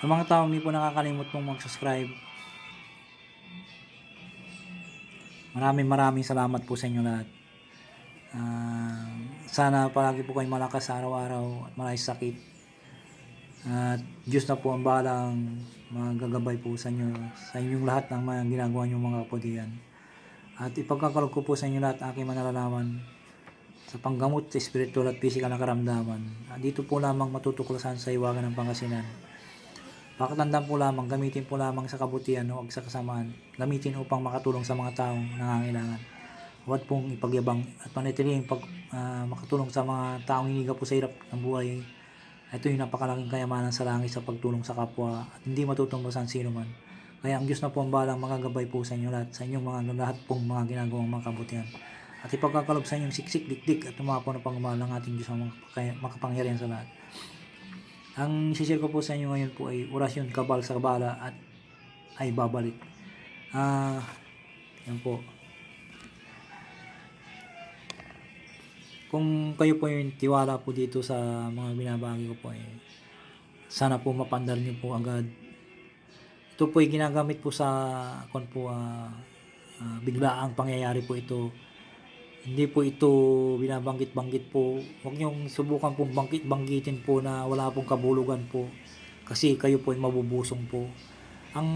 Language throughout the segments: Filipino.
Sa mga taong hindi po nakakalimot pong mag-subscribe, maraming maraming salamat po sa inyo lahat. Ah, sana palagi po kayong malakas araw-araw at maraming sakit. At Diyos na po ang balang magagabay po sa inyo, sa inyong lahat ng mga ginagawa niyong mga kapatiran. At ipagkakalog ko po sa inyo lahat aking manalalaman sa panggamot sa spiritual at physical na karamdaman. At dito po lamang matutuklasan sa iwagan ng pangasinan. Pakatandaan po lamang, gamitin po lamang sa kabutihan o sa kasamaan. Gamitin upang makatulong sa mga taong nangangailangan. Huwag pong ipagyabang at panatiling pag ah, makatulong sa mga taong hiniga po sa hirap ng buhay. Ito yung napakalaking kayamanan sa langit sa pagtulong sa kapwa at hindi matutumbasan sino man. Kaya ang Diyos na po ang balang magagabay po sa inyo lahat, sa inyong mga lahat pong mga ginagawang mga kabutihan. At ipagkakalob sa inyong siksik, dikdik at tumapo na pangmahal ng ating Diyos ang makapangyarihan sa lahat. Ang sishare ko po sa inyo ngayon po ay orasyon kabal sa kabala at ay babalik. Ah, yan po. Kung kayo po yung tiwala po dito sa mga binabagi ko po eh, sana po mapandar niyo po agad. Ito po ay ginagamit po sa kon po ah, ah, biglaang pangyayari po ito. Hindi po ito binabanggit-banggit po. Huwag niyong subukan pong banggit-banggitin po na wala pong kabulugan po. Kasi kayo po ay mabubusong po. Ang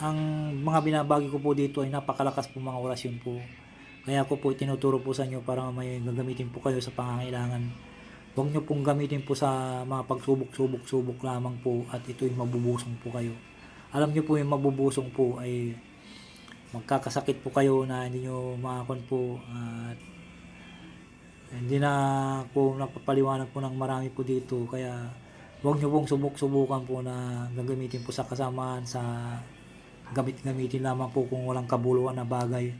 ang mga binabagi ko po dito ay napakalakas po mga orasyon po. Kaya ko po tinuturo po sa inyo para may gagamitin po kayo sa pangangailangan. Huwag nyo pong gamitin po sa mga pagsubok-subok-subok lamang po at ito'y mabubusong po kayo. Alam nyo po yung mabubusong po ay magkakasakit po kayo na hindi nyo makakon po at hindi na po napapaliwanag po ng marami po dito. Kaya huwag nyo pong subok-subukan po na gagamitin po sa kasamaan sa gamit-gamitin lamang po kung walang kabuluhan na bagay.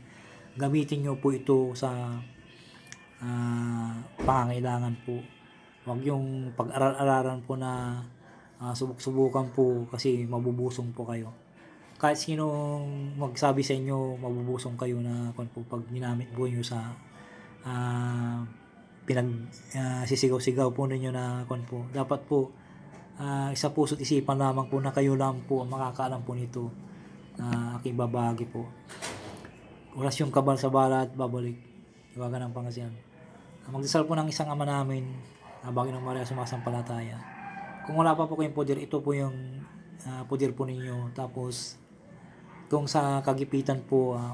Gamitin nyo po ito sa ah, pangangailangan po. Huwag yung pag-aral-aralan po na ah, subok-subukan po kasi mabubusong po kayo kahit sino magsabi sa inyo mabubusong kayo na kung po pag ginamit po nyo sa ah, pinag ah, sisigaw-sigaw po ninyo na kung po dapat po ah, isa puso't isipan lamang po na kayo lang po ang makakaalam po nito na aking babagi po. Orasyon kabal sa bala at babalik. Iwagan ng pangasinan. Magdasal po ng isang ama namin habang ng Maria sumasampalataya. Kung wala pa po kayong poder ito po yung ah, poder po ninyo. Tapos kung sa kagipitan po ah,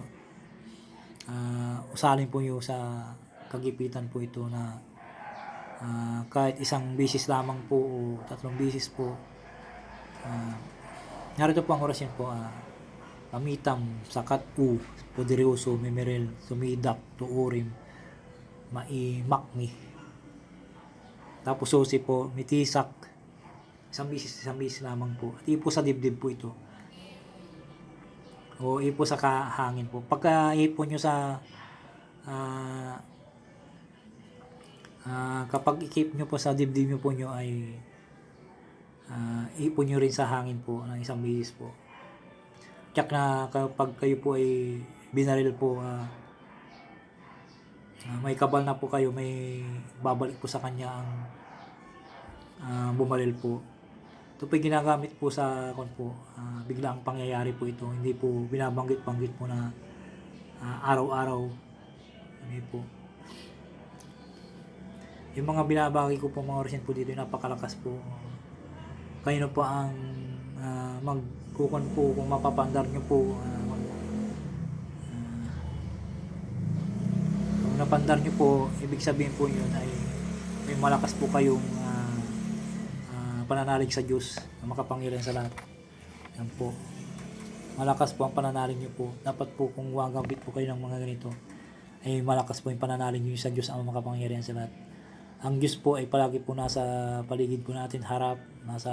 ah, usalin po nyo sa kagipitan po ito na ah, kahit isang bisis lamang po o tatlong bisis po ah, narito po ang orasyon po ah, pamitam sakat u poderoso memerel sumidak tuurim maimakmi. Tapos susi po mitisak isang bisis isang bisis lamang po. At ipo sa dibdib po ito o ipo sa kahangin po. Pagka ipo nyo sa ah ah, kapag i-keep nyo po sa dibdib nyo po nyo ay ah, ipo nyo rin sa hangin po ng isang bihis po. Tsak na kapag kayo po ay binaril po ah, ah, may kabal na po kayo may babalik po sa kanya ang ah, bumaril po. Ito po ginagamit po sa kon po, ah, biglaang pangyayari po ito. Hindi po binabanggit-banggit po na ah, araw-araw. Hindi po. Yung mga binabagi ko po mga orasyon po dito, napakalakas po. Kayo po ang ah, magkukon po kung mapapandar nyo po. ah, kung napandar nyo po, ibig sabihin po yun ay may malakas po kayong ah, ah, pananalig sa Diyos na makapangyarihan sa lahat. Yan po. Malakas po ang pananalig nyo po. Dapat po kung gagambit po kayo ng mga ganito, ay malakas po yung pananalig nyo sa Diyos ang makapangyarihan sa lahat. Ang Diyos po ay palagi po nasa paligid po natin, harap, nasa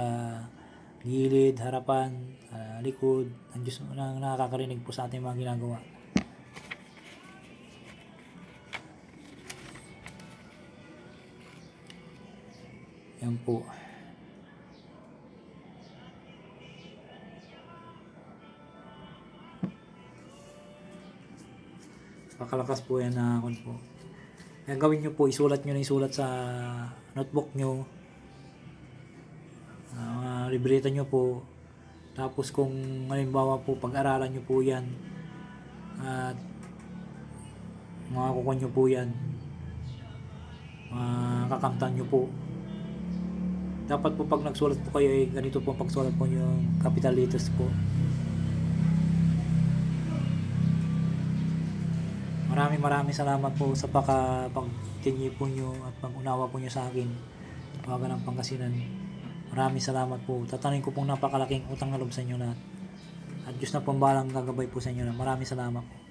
gilid, harapan, ah, likod. Ang Diyos na nakakarinig po sa ating mga ginagawa. Yan po. Pakalakas po yan na kon po. Yan gawin nyo po, isulat nyo na isulat sa notebook nyo. mga libreta nyo po. Tapos kung halimbawa po pag-aralan nyo po yan at makakukuha nyo po yan makakamtan nyo po dapat po pag nagsulat po kayo eh, ganito po ang pagsulat po yung capital letters po maraming maraming salamat po sa paka pagtingi po nyo at pag-unawa po nyo sa akin Tawagan ng Pangasinan. Maraming salamat po. Tatanin ko pong napakalaking utang na loob sa inyo lahat. At Diyos na pong balang gagabay po sa inyo lahat. Maraming salamat po